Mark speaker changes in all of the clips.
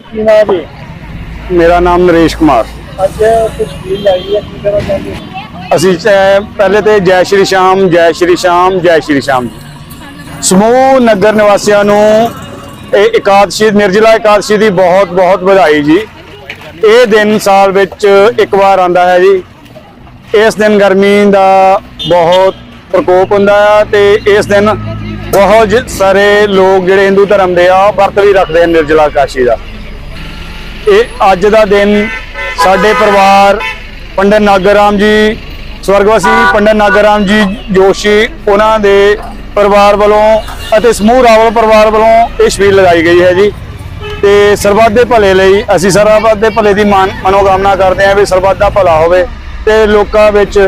Speaker 1: ਕੀ ਨਾਮ ਹੈ
Speaker 2: ਮੇਰਾ ਨਾਮ ਨਰੇਸ਼ ਕੁਮਾਰ।
Speaker 1: ਅੱਜ ਤਸਵੀਰ ਲਾਈ ਹੈ ਕੀ ਕਰਨਾ ਚਾਹੁੰਦੇ ਹੋ?
Speaker 2: ਅਸੀਂ ਪਹਿਲੇ ਤੇ ਜੈ ਸ਼੍ਰੀ ਸ਼ਾਮ ਜੈ ਸ਼੍ਰੀ ਸ਼ਾਮ ਜੈ ਸ਼੍ਰੀ ਸ਼ਾਮ ਜੀ। ਸਮੂਹ ਨਗਰ ਨਿਵਾਸੀਆਂ ਨੂੰ ਇਹ ਇਕਾਦਸ਼ੀ ਨਿਰਜਲਾ ਇਕਾਦਸ਼ੀ ਦੀ ਬਹੁਤ ਬਹੁਤ ਵਧਾਈ ਜੀ। ਇਹ ਦਿਨ ਸਾਲ ਵਿੱਚ ਇੱਕ ਵਾਰ ਆਉਂਦਾ ਹੈ ਜੀ। ਇਸ ਦਿਨ ਗਰਮੀ ਦਾ ਬਹੁਤ ਪ੍ਰਕੋਪ ਹੁੰਦਾ ਹੈ ਤੇ ਇਸ ਦਿਨ ਬਹੁਤ ਸਾਰੇ ਲੋਕ ਜਿਹੜੇ ਹਿੰਦੂ ਧਰਮ ਦੇ ਆ ਵਰਤ ਵੀ ਰੱਖਦੇ ਹਨ ਨਿਰਜਲਾ ਇਕਾਦਸ਼ੀ ਦਾ। ਇਹ ਅੱਜ ਦਾ ਦਿਨ ਸਾਡੇ ਪਰਿਵਾਰ ਪੰਡਤ ਨਾਗਰਾਮ ਜੀ, ਸਵਰਗਵਾਸੀ ਪੰਡਤ ਨਾਗਰਾਮ ਜੀ ਜੋਸ਼ੀ, ਉਹਨਾਂ ਦੇ ਪਰਿਵਾਰ ਵੱਲੋਂ ਅਤੇ ਸਮੂਹ ਰਾਵਲ ਪਰਿਵਾਰ ਵੱਲੋਂ ਇਹ ਛਬੀਲ ਲਗਾਈ ਗਈ ਹੈ ਜੀ। ਤੇ ਸਰਬੱਤ ਦੇ ਭਲੇ ਲਈ ਅਸੀਂ ਸਰਬੱਤ ਦੇ ਭਲੇ ਦੀ ਮਾਨ- ਮਨੋਕਾਮਨਾ ਕਰਦੇ ਹਾਂ ਵੀ ਸਰਬੱਤ ਦਾ ਭਲਾ ਹੋਵੇ ਤੇ ਲੋਕਾਂ ਵਿੱਚ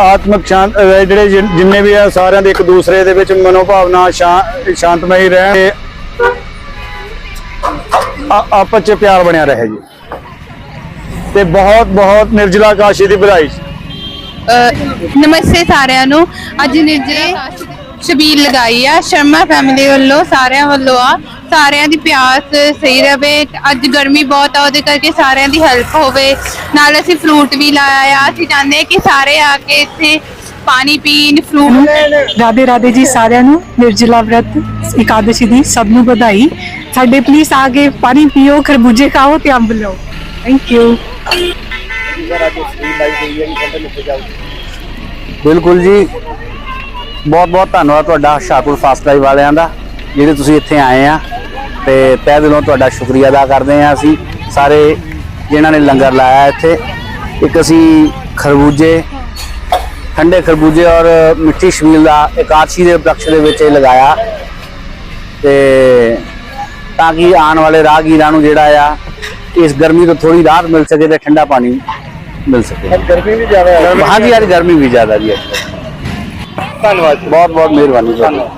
Speaker 2: ਆਤਮਿਕ ਸ਼ਾਂਤ ਜਿਹੜੇ ਜਿਨ- ਜਿੰਨੇ ਵੀ ਆ ਸਾਰਿਆਂ ਦੇ ਇੱਕ ਦੂਸਰੇ ਦੇ ਵਿੱਚ ਮਨੋਭਾਵਨਾ ਸ਼ਾਂ- ਸ਼ਾਂਤਮਈ ਰਹਿਣ ਆਪਸ ਚ ਪਿਆਰ ਬਣਿਆ ਰਹੇ ਜੀ। ਤੇ ਬਹੁਤ ਬਹੁਤ ਨਿਰਜਲਾ ਕਾਸ਼ੀ ਦੀ ਵਧਾਈ
Speaker 3: ਨਮਸਤੇ ਸਾਰਿਆਂ ਨੂੰ। ਅੱਜ ਨਿਰਜਲਾ ਸ਼ਬੀਲ ਲਗਾਈ ਆ। ਸ਼ਰਮਾ ਫੈਮਿਲੀ ਵੱਲੋਂ, ਸਾਰਿਆਂ ਵੱਲੋਂ ਆ। ਸਾਰਿਆਂ ਦੀ ਪਿਆਸ ਸਹੀ ਰਵੇ। ਅੱਜ ਗਰਮੀ ਬਹੁਤ ਆ, ਉਹਦੇ ਕਰਕੇ ਸਾਰਿਆਂ ਦੀ ਹੈਲਪ ਹੋਵੇ। ਨਾਲ ਅਸੀਂ ਫਰੂਟ ਵੀ ਲਾਇਆ ਆ। ਅਸੀਂ ਚਾਹੁੰਦੇ ਕਿ ਸਾਰੇ ਆ ਕੇ ਇੱਥੇ ਪਾਣੀ ਪੀਣ ਫਰੂਟ
Speaker 4: ਰਾਧੇ ਰਾਧੇ ਜੀ ਸਾਰਿਆਂ ਨੂੰ ਨਿਰਜਲਾ ਵਰਤ ਇਕਾਦਸ਼ੀ ਦੀ ਸਭ ਨੂੰ ਵਧਾਈ। ਸਾਡੇ ਪਲੀਜ਼ ਆ ਕੇ ਪਾਣੀ ਪੀਓ ਖਰਬੂਜੇ ਖਾਓ ਤੇ ਅੰਬ ਲਓ ਥੈਂਕ ਯੂ
Speaker 5: ਬਿਲਕੁਲ ਜੀ। ਬਹੁਤ ਬਹੁਤ ਧੰਨਵਾਦ ਤੁਹਾਡਾ ਸ਼ਾਹਪੁਰ ਫਾਸਟ ਲਾਈਵ ਵਾਲਿਆਂ ਦਾ ਜਿਹੜੇ ਤੁਸੀਂ ਇੱਥੇ ਆਏ ਆ ਤੇ ਤਹਿ ਦਿਲੋਂ ਤੁਹਾਡਾ ਸ਼ੁਕਰੀਆ ਅਦਾ ਕਰਦੇ ਆ ਅਸੀਂ। ਸਾਰੇ ਜਿਨ੍ਹਾਂ ਨੇ ਲੰਗਰ ਲਾਇਆ ਇੱਥੇ ਇੱਕ ਅਸੀਂ ਖਰਬੂਜੇ ਠੰਡੇ ਖਰਬੂਜੇ ਔਰ ਮਿੱਠੀ ਛਬੀਲ ਦਾ ਇਕਾਦਸ਼ੀ ਦੇ ਉਪਲਕਸ਼ ਦੇ ਵਿੱਚ ਇਹ ਲਗਾਇਆ। ਤੇ ਤਾਂ ਕਿ ਆਉਣ ਵਾਲੇ ਰਾਹਗੀਰਾਂ ਨੂੰ ਜਿਹੜਾ ਆ ਇਸ ਗਰਮੀ ਤੋਂ ਥੋੜੀ ਰਾਹਤ ਮਿਲ ਸਕੇ ਤੇ ਠੰਡਾ ਪਾਣੀ ਮਿਲ ਸਕੇ।
Speaker 1: ਗਰਮੀ ਵੀ ਜ਼ਿਆਦਾ ਹੈ।
Speaker 5: ਹਾਂਜੀ ਯਾਰ ਗਰਮੀ ਵੀ ਜ਼ਿਆਦਾ ਜੀ।
Speaker 1: ਧੰਨਵਾਦ
Speaker 5: ਬਹੁਤ ਬਹੁਤ ਮਿਹਰਬਾਨੀ ਤੁਹਾਨੂੰ